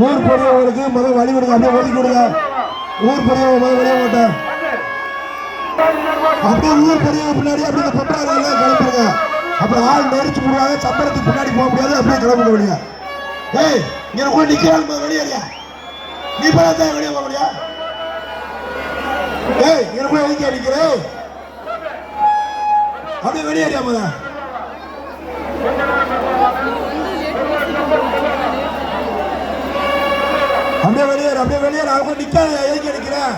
ஊர் பெரியவங்களுக்கு முதல் வழி கொடுங்க. அப்படியே ஓட்டி கொடுங்க. ஊர் பெரியவங்க முதல் வெளியே மாட்டேன் அப்படியே ஊர் பெரியவங்க பின்னாடி அப்படியே இந்த பொம்பளை எல்லாம் கிளம்புங்க அப்புறம் ஆள் நெரிச்சு போடுவாங்க சம்பளத்துக்கு பின்னாடி போக முடியாது. அப்படியே கிளம்புங்க வெளியே. ஏய் இங்கே கூட நிற்கிறாங்க வெளியேறியா நீ பண்ணா வெளியே போக முடியா? ஏய் இங்கே கூட எதுக்கு அடிக்கிறேன் அப்படியே வெளியேறியா முதல்ல. அப்படியே வெளியே அப்படியே நான் அவங்க நிக்காத எதுக்கு எடுக்கிறேன்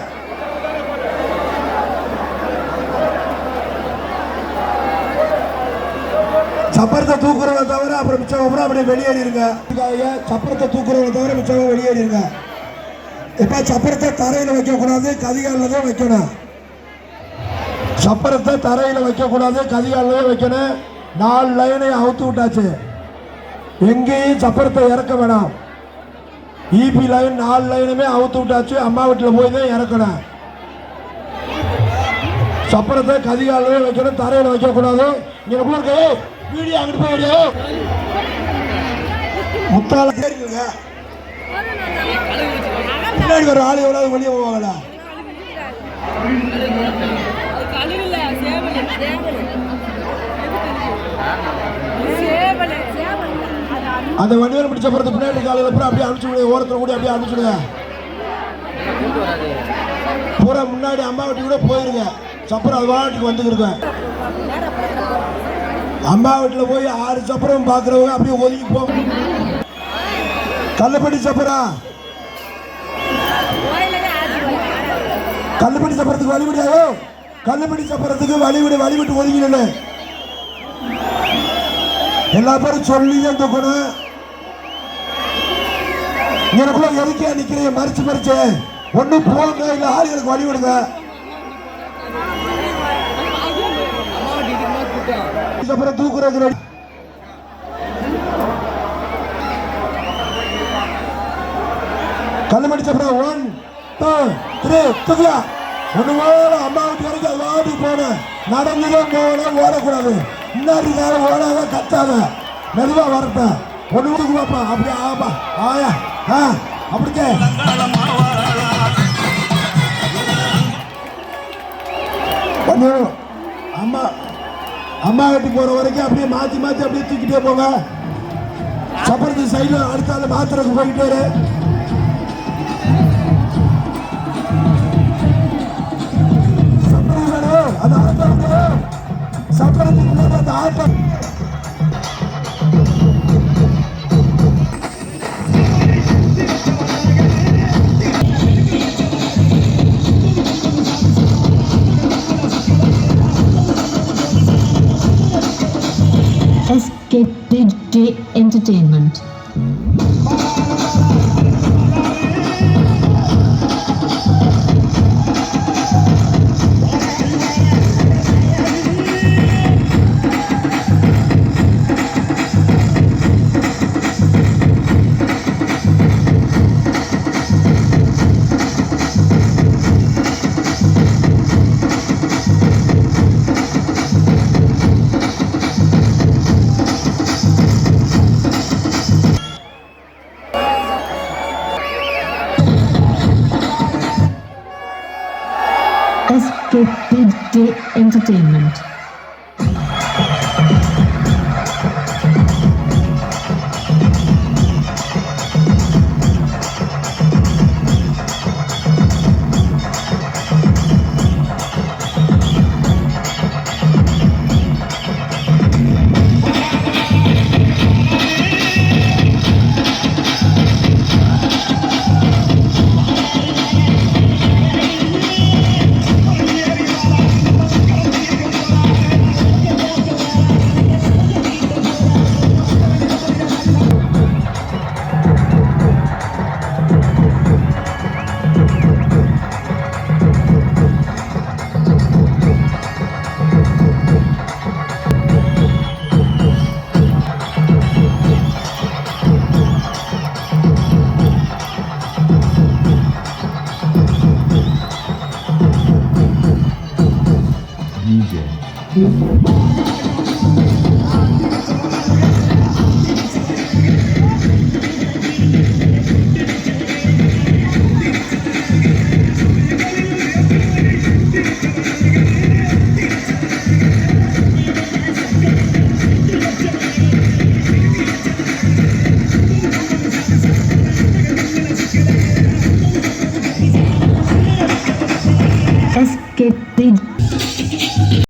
சப்பரத்தை தூக்குறவங்க தவிர அப்புறம் மிச்சம் அப்புறம் அப்படியே வெளியேறிடுங்க சப்பரத்தை தூக்குறவங்க தவிர மிச்சம் வெளியேறிடுங்க இப்போ சப்பரத்தை தரையில் வைக்கக்கூடாது கதிகாலில் தான் வைக்கணும். சப்பரத்தை தரையில் வைக்கக்கூடாது கதிகாலில் தான் வைக்கணும். நாலு லைனை அவுத்து விட்டாச்சு. எங்கேயும் சப்பரத்தை இறக்க வேணாம். இபி லைன் நாலு லைனுமே அவுத்து விட்டாச்சு. அம்மா வீட்டில் போய் தான் இறக்கணும். சப்பரத்தை கதிகாலே வைக்கணும் தரையில் வைக்கக்கூடாது. இங்கே கூட இருக்கு? வீடியோ அங்கிட்டு போய் விடு. முத்தால கேட்குங்க பின்னாடி ஒரு ஆள் எவ்வளவு வெளியே போவாங்களா அந்த வண்டியில் பிடிச்ச பிறகு பின்னாடி காலையில் அப்புறம் அப்படியே அனுப்பிச்சு விடு. ஓரத்தில் கூட அப்படியே அனுப்பிச்சு விடுங்க பூரா முன்னாடி அம்மா வட்டி கூட போயிருங்க. சப்பரம் அது வாட்டுக்கு வந்துக்கிருக்கேன் அம்மா வீட்டில் போய் ஆறு சப்பரம் பார்க்குறவங்க அப்படியே ஒதுங்கி போ. கல்லப்பட்டி சப்பரா? கோயிலே சப்பரத்துக்கு வழிவிடாயோ கல்லுப்பட்டி சப்பரத்துக்கு வழிவிட வழிவிட்டு ஒதுங்கினு எல்லா பேரும் சொல்லி தான் தூக்கணும் எனக்குள்ள எரிக்கையா நிக்கிறீங்க மறிச்சு மறிச்சு. ஒண்ணு போங்க இல்ல ஆளுகளுக்கு வழி விடுங்க இதுக்கப்புறம் தூக்குறது ready. கல்லுமடி ஒன் டூ த்ரீ தூக்கலா ஒன்று ஓட அம்மா வீட்டு வரைக்கும் அது வாடி போனேன் நடந்துதான் போகணும் ஓடக்கூடாது. முன்னாடி நேரம் ஓடாத கத்தாத. மெதுவாக வரட்டேன் ஒன்று விடுக்கு பாப்பா அப்படியே ஆப்பா ஆயா. அப்படிக்கே. ஒன்று அம்மா அம்மா வீட்டுக்கு போகிற வரைக்கும் அப்படியே மாற்றி மாற்றி அப்படியே தூக்கிட்டே போங்க. சப்பரத்து சைடில் அடுத்தால மாத்திரக்கு போயிட்டு சப்பரம் வேணும். அந்த ஆட்டம் சப்பரத்துக்கு அந்த ஆட்டம் Escape Big Day Entertainment. entertainment.